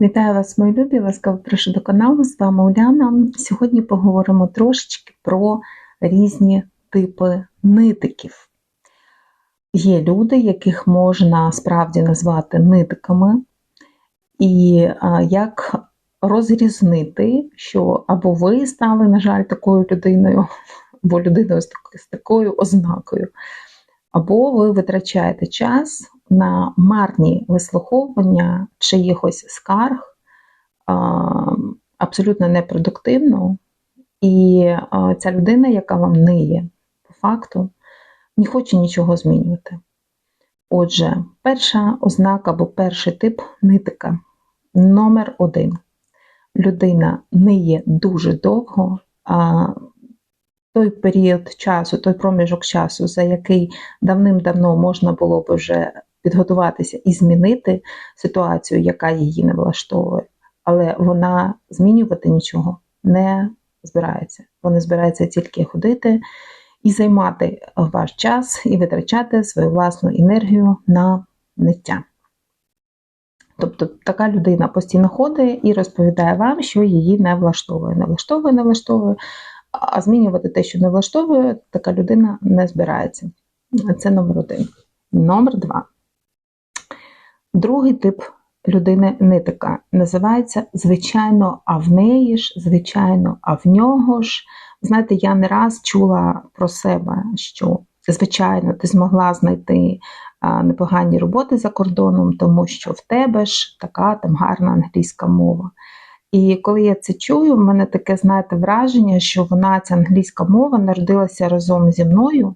Вітаю вас, мої любі! Ласкаво прошу до каналу. З вами Уляна. Сьогодні поговоримо трошечки про різні типи нитиків. Є люди, яких можна справді назвати нитиками, і як розрізнити, що або ви стали, на жаль, такою людиною, або людиною з такою ознакою, або ви витрачаєте час на марні вислуховування чиїхось скарг абсолютно непродуктивно, і ця людина, яка вам ниє, по факту, не хоче нічого змінювати. Отже, перша ознака або перший тип нитика номер один. Людина ниє дуже довго, той період часу, той проміжок часу, за який давним-давно можна було б вже підготуватися і змінити ситуацію, яка її не влаштовує, але вона змінювати нічого не збирається. Вона збирається тільки ходити і займати ваш час, і витрачати свою власну енергію на ниття. Тобто така людина постійно ходить і розповідає вам, що її не влаштовує. Не влаштовує, не влаштовує, а змінювати те, що не влаштовує, така людина не збирається. Це номер один. Номер два. Другий тип людини нитика називається звичайно, а в неї ж, звичайно, а в нього ж. Знаєте, я не раз чула про себе, що звичайно ти змогла знайти непогані роботи за кордоном, тому що в тебе ж така там гарна англійська мова. І коли я це чую, в мене таке, знаєте, враження, що вона, ця англійська мова, народилася разом зі мною,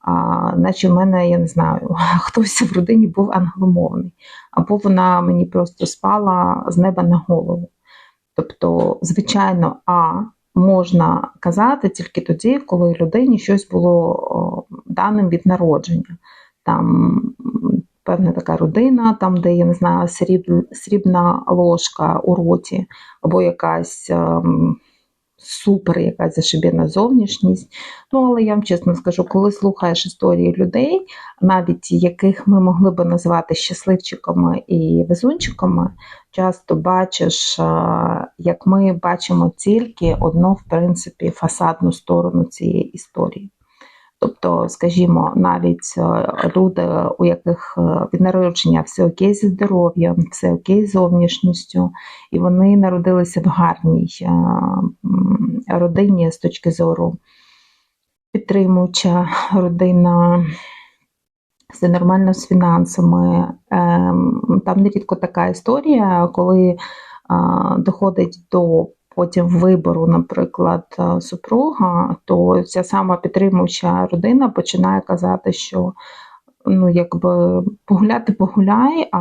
а, наче в мене, я не знаю, хтось в родині був англомовний, або вона мені просто спала з неба на голову. Тобто, звичайно, а можна казати тільки тоді, коли людині щось було даним від народження. Там певна така родина, там, де я не знаю, сріб, срібна ложка у роті, або якась. Ем, супер якась зашибіна зовнішність. Ну, але я вам чесно скажу, коли слухаєш історії людей, навіть яких ми могли би назвати щасливчиками і везунчиками, часто бачиш, як ми бачимо тільки одну, в принципі, фасадну сторону цієї історії. Тобто, скажімо, навіть е, люди, у яких е, від народження все окей зі здоров'ям, все окей з зовнішністю, і вони народилися в гарній е, родині з точки зору підтримуюча родина. Все нормально з фінансами. Ем, там нерідко така історія, коли доходить до потім вибору, наприклад, е, супруга, то ця сама підтримуюча родина починає казати, що ну, якби погуляти погуляй, а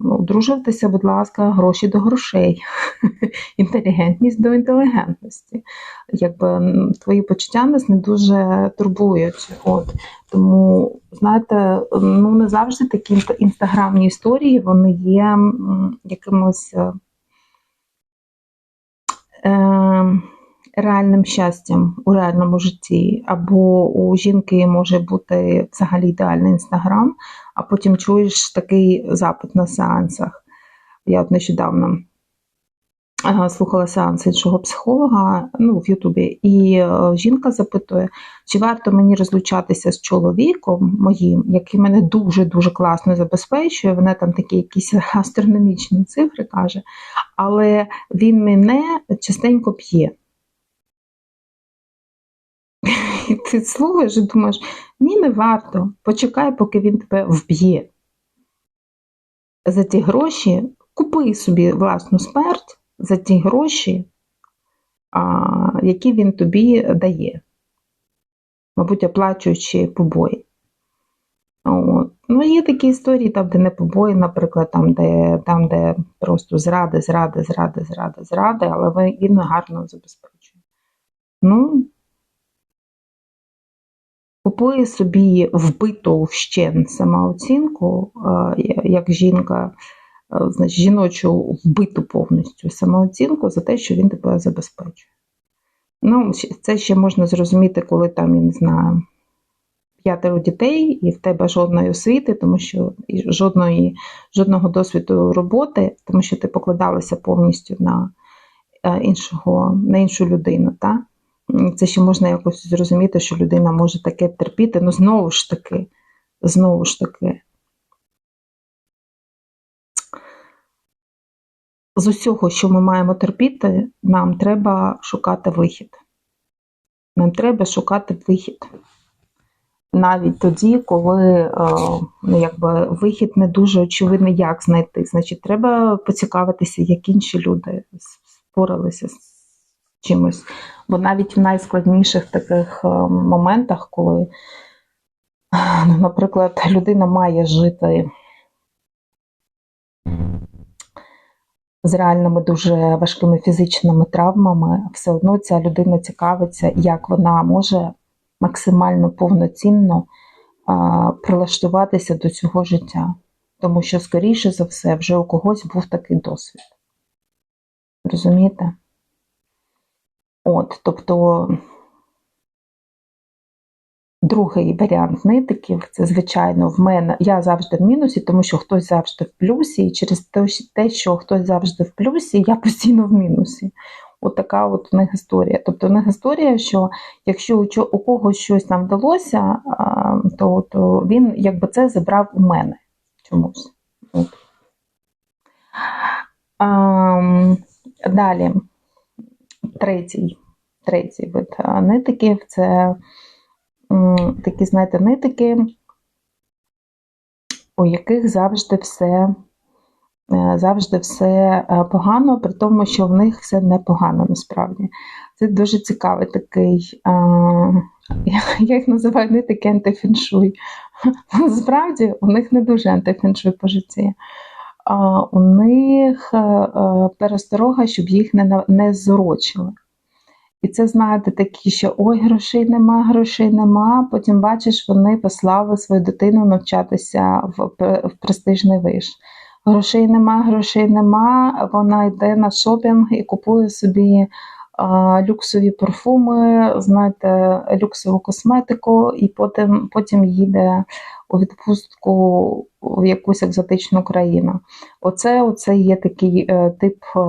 ну, одружуватися, будь ласка, гроші до грошей, інтелігентність до інтелігентності. Якби Твої почуття нас не дуже турбують. От. Тому, знаєте, ну не завжди такі інстаграмні історії вони є якимось. Ем, реальним щастям у реальному житті, або у жінки може бути взагалі ідеальний інстаграм, а потім чуєш такий запит на сеансах. Я от нещодавно слухала сеанс іншого психолога ну, в Ютубі, і е, жінка запитує, чи варто мені розлучатися з чоловіком моїм, який мене дуже-дуже класно забезпечує. Вона там такі якісь астрономічні цифри каже, але він мене частенько п'є. І ти слухаєш і думаєш, ні, не варто, почекай, поки він тебе вб'є. За ті гроші купи собі власну смерть за ті гроші, які він тобі дає, мабуть, оплачуючи побої. От. Ну, Є такі історії, там, де не побої, наприклад, там, де там, де просто зради, зради, зради, зради, зради, але він гарно забезпечує. Ну, Купує собі вбиту вщен самооцінку, як жінка Е, значить, жіночу вбиту повністю самооцінку за те, що він тебе забезпечує. Ну, Це ще можна зрозуміти, коли там, я не знаю, п'ятеро дітей, і в тебе жодної освіти, тому що жодної, жодного досвіду роботи, тому що ти покладалася повністю на е, іншого, на іншу людину. Та? Це ще можна якось зрозуміти, що людина може таке терпіти. Ну, знову ж таки, знову ж таки, з усього, що ми маємо терпіти, нам треба шукати вихід. Нам треба шукати вихід. Навіть тоді, коли е, ну, якби, вихід не дуже очевидний, як знайти. Значить, треба поцікавитися, як інші люди споралися з чимось. Бо навіть в найскладніших таких е, моментах, коли, ну, наприклад, людина має жити з реальними дуже важкими фізичними травмами, все одно ця людина цікавиться, як вона може максимально повноцінно прилаштуватися до цього життя. Тому що, скоріше за все, вже у когось був такий досвід. Розумієте? От, тобто, другий варіант нитиків це, звичайно, в мене я завжди в мінусі, тому що хтось завжди в плюсі, і через те, що хтось завжди в плюсі, я постійно в мінусі. От така от у них історія. Тобто у них історія, що якщо у, когось щось нам вдалося, то, то він якби це забрав у мене чомусь. От. Далі, третій, третій вид нитиків це такі, знаєте, нитики, у яких завжди все, е, завжди все е, погано, при тому, що в них все непогано насправді. Це дуже цікавий такий, а, я їх називаю нитики антифіншуй. Насправді у них не дуже антифіншуй по житті. У них е, е, пересторога, щоб їх не, не зорочили. І це, знаєте, такі, що ой, грошей нема, грошей нема. Потім бачиш, вони послали свою дитину навчатися в, в престижний виш. Грошей нема, грошей нема. Вона йде на шопінг і купує собі а, люксові парфуми, знаєте, люксову косметику, і потім, потім їде у відпустку в якусь екзотичну країну. Оце, оце є такий е, тип е,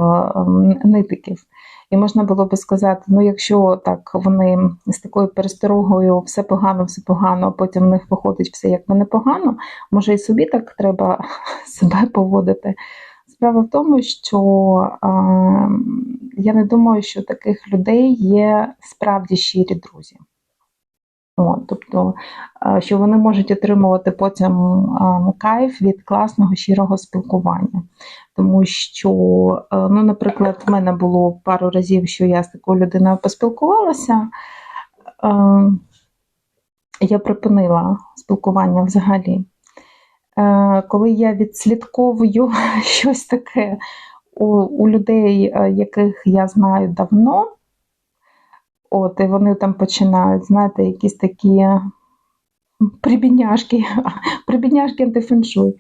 нитиків. І можна було би сказати, ну якщо так вони з такою пересторогою все погано, все погано, а потім в них виходить все як би непогано, може і собі так треба себе поводити. Справа в тому, що а, я не думаю, що таких людей є справді щирі друзі. Тобто, що вони можуть отримувати потім кайф від класного щирого спілкування. Тому що, е, ну, наприклад, в мене було пару разів, що я з такою людиною поспілкувалася. Е, Я припинила спілкування взагалі. Е, Коли я відслідковую щось таке у, людей, е, яких я знаю давно, от, і вони там починають, знаєте, якісь такі прибідняшки, прибідняшки антифеншуй.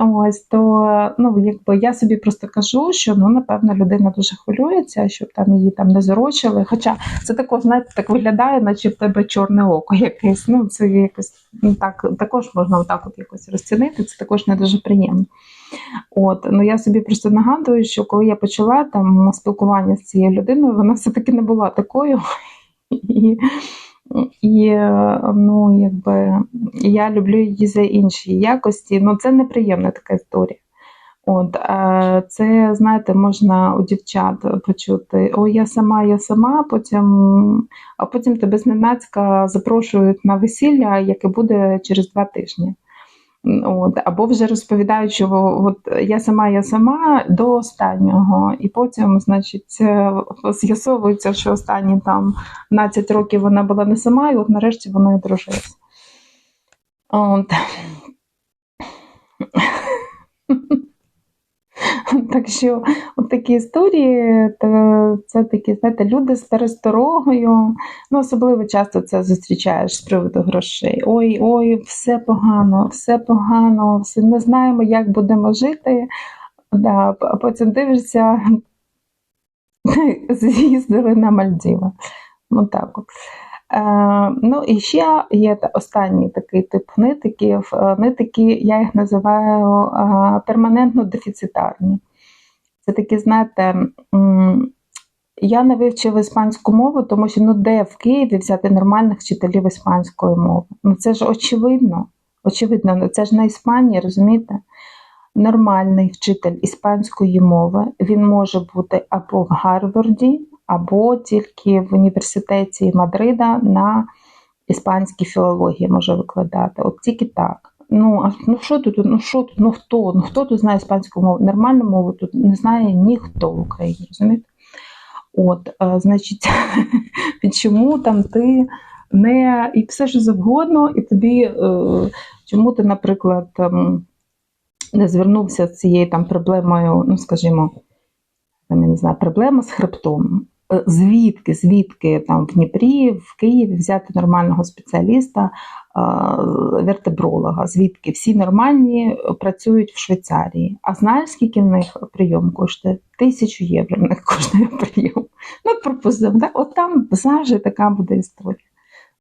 Ось то ну якби я собі просто кажу, що ну напевно людина дуже хвилюється, щоб там її там не зорочили. Хоча це також, знаєте, так виглядає, наче в тебе чорне око якесь. Ну це якось ну, так також можна отак от якось розцінити. Це також не дуже приємно. От ну я собі просто нагадую, що коли я почала там спілкування з цією людиною, вона все-таки не була такою. І і ну, якби я люблю її за інші якості. Ну, це неприємна така історія. От, це, знаєте, можна у дівчат почути: о, я сама, я сама, потім, а потім тебе зненацька запрошують на весілля, яке буде через два тижні. От, або вже розповідають, що от я сама, я сама до останнього, і потім, значить, е, з'ясовується, що останні там 12 років вона була не сама, і от нарешті вона і дружилася. От. Так що от такі історії, то це такі, знаєте, люди з пересторогою. Ну, особливо часто це зустрічаєш з приводу грошей. Ой, ой, все погано, все погано, все не знаємо, як будемо жити. Да, а потім дивишся, з'їздили на Мальдіви. Ну так от. Е, ну і ще є та- останній такий тип нитиків. Е, Нитики, я їх називаю е, перманентно дефіцитарні. Це такі, знаєте, я не вивчив іспанську мову, тому що ну де в Києві взяти нормальних вчителів іспанської мови? Ну це ж очевидно. Очевидно, ну це ж не Іспанія, розумієте? Нормальний вчитель іспанської мови він може бути або в Гарварді, або тільки в університеті Мадрида на іспанській філології може викладати. От тільки так. Ну, а ну що тут? Ну що тут? Ну хто? Ну хто тут знає іспанську мову? Нормальну мову тут не знає ніхто в Україні, розумієте? От, е, значить, чому там ти не і все що завгодно, і тобі, е, чому ти, наприклад, там, не звернувся з цією там проблемою, ну скажімо, там, я не знаю, проблема з хребтом. Е, Звідки, звідки там в Дніпрі, в Києві взяти нормального спеціаліста, вертебролога, звідки всі нормальні працюють в Швейцарії. А знаєш, скільки в них прийом коштує? Тисячу євро в них коштує прийом. Ну, пропустимо, да? от там завжди така буде історія.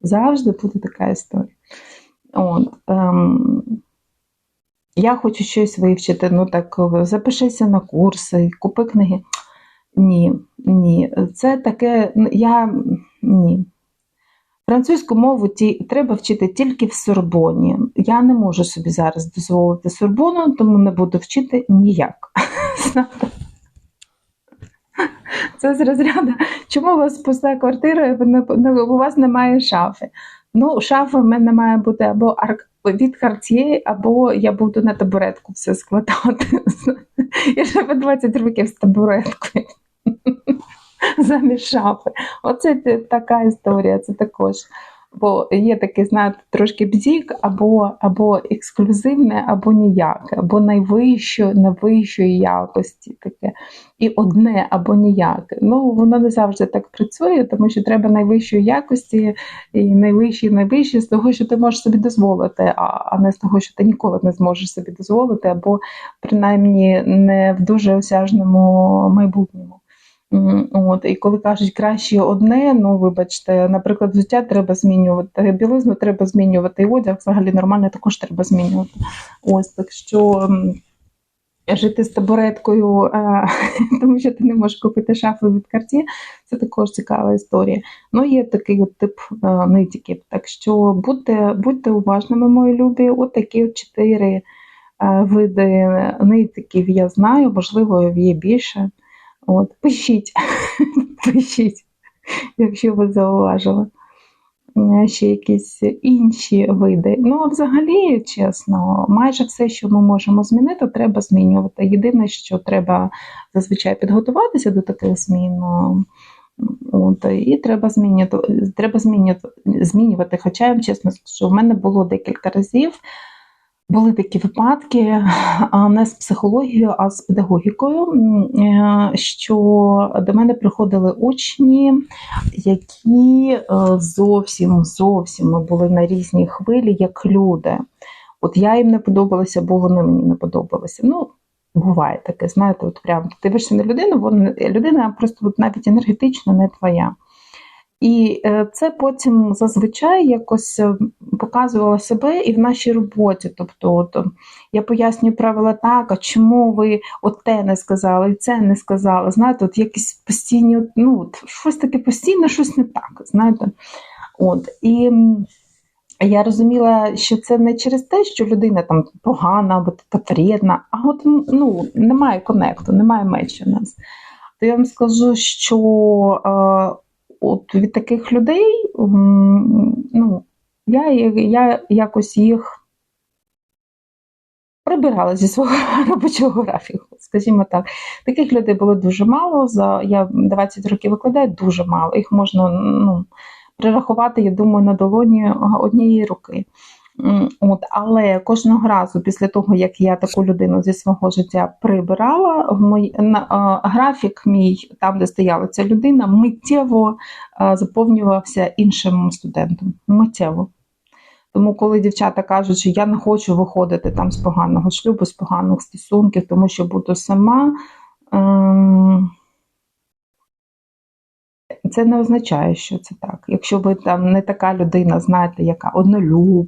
Завжди буде така історія. От, ем, я хочу щось вивчити, ну так запишися на курси, купи книги. Ні, ні. Це таке, я ні. Французьку мову ті, треба вчити тільки в Сорбоні. Я не можу собі зараз дозволити Сорбону, тому не буду вчити ніяк. Це з розряду. Чому у вас пуста квартира, і у вас немає шафи? Ну, шафа в мене має бути або від Cartier, або я буду на табуретку все складати. Я живу 20 років з табуреткою. Замість шафи. Оце така історія, це також. Бо є таке, знаєте, трошки бзік, або, або ексклюзивне, або ніяке, або найвищої, найвищої якості таке. І одне або ніяке. Ну, воно не завжди так працює, тому що треба найвищої якості і найвищі, найвищі з того, що ти можеш собі дозволити, а не з того, що ти ніколи не зможеш собі дозволити, або принаймні не в дуже осяжному майбутньому. От, і коли кажуть краще одне, ну вибачте, наприклад, взуття треба змінювати, білизну треба змінювати, і одяг взагалі нормально також треба змінювати. Ось так що жити з табуреткою, тому що ти не можеш купити шафу від карті, це також цікава історія. Ну, є такий от тип нитиків. Так що будьте, будьте уважними, мої любі. От такі от чотири види нитиків я знаю, можливо, є більше. От, пишіть, пишіть, якщо ви зауважили. Ще якісь інші види. Ну, а взагалі, чесно, майже все, що ми можемо змінити, треба змінювати. Єдине, що треба зазвичай підготуватися до таких змін. От, і треба змінювати, треба змінювати, змінювати. Хоча чесно скажу, в мене було декілька разів. Були такі випадки не з психологією, а з педагогікою, е, що до мене приходили учні, які е, зовсім зовсім були на різній хвилі, як люди. От я їм не подобалася, бо вони мені не подобалися. Ну, буває таке, знаєте, от прям дивишся на людину, вона людина просто от навіть енергетично не твоя. І е, це потім зазвичай якось показувало себе і в нашій роботі. Тобто, от, е, я пояснюю правила так, а чому ви от не сказали, і це не сказали. Знаєте, от якісь постійні, ну, от, щось таке постійне, щось не так. Знаєте. От, і я розуміла, що це не через те, що людина там погана або вредна, а от ну, немає конекту, немає мечу у нас. То я вам скажу, що е, от від таких людей ну, я, я якось їх прибирала зі свого робочого графіку, скажімо так. Таких людей було дуже мало. За я 20 років викладаю дуже мало. Їх можна ну, прирахувати, я думаю, на долоні однієї руки. От, але кожного разу після того, як я таку людину зі свого життя прибирала, в мій, на, а, графік мій, там, де стояла ця людина, миттєво а, заповнювався іншим студентом. Миттєво. Тому, коли дівчата кажуть, що я не хочу виходити там з поганого шлюбу, з поганих стосунків, тому що буду сама. Ем... це не означає, що це так. Якщо ви там не така людина, знаєте, яка однолюб,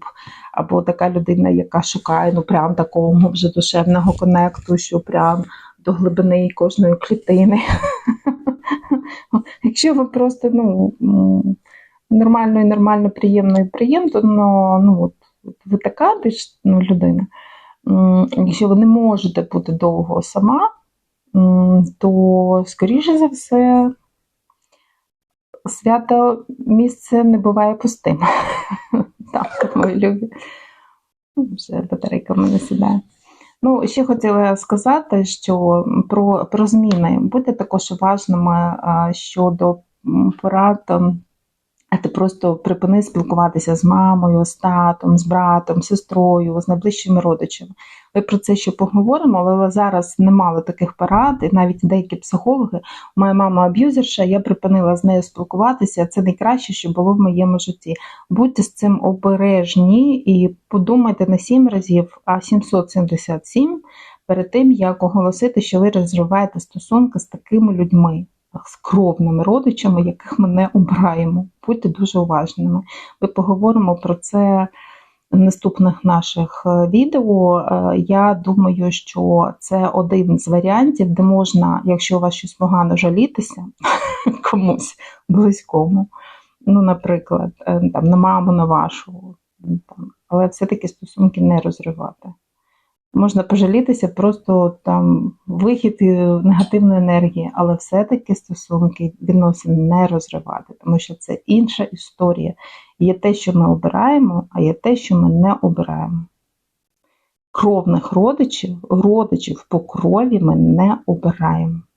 або така людина, яка шукає ну прям такого вже душевного конекту, що прям до глибини кожної клітини. Якщо ви просто ну, нормально і нормально, приємно і приємно, ну, ну от, от ви така більш ну, людина. Якщо ви не можете бути довго сама, то, скоріше за все, свято місце не буває пустим. Так, мої любі. Вже батарейка в мене сідає. Ну, ще хотіла сказати, що про, про зміни будьте також уважними щодо порад. А ти просто припини спілкуватися з мамою, з татом, з братом, з сестрою, з найближчими родичами. Ми про це ще поговоримо, але зараз немало таких порад, і навіть деякі психологи. Моя мама аб'юзерша, я припинила з нею спілкуватися. Це найкраще, що було в моєму житті. Будьте з цим обережні і подумайте не 7 разів, а 777 перед тим, як оголосити, що ви розриваєте стосунки з такими людьми, з кровними родичами, яких ми не обираємо. Будьте дуже уважними. Ми поговоримо про це в наступних наших е, відео. Е, Я думаю, що це один з варіантів, де можна, якщо у вас щось погано жалітися комусь близькому, ну, наприклад, е, там, на маму, на вашу, але все-таки стосунки не розривати. Можна пожалітися, просто там вихід негативної енергії, але все-таки стосунки відносин не розривати, тому що це інша історія. Є те, що ми обираємо, а є те, що ми не обираємо. Кровних родичів, родичів по крові ми не обираємо.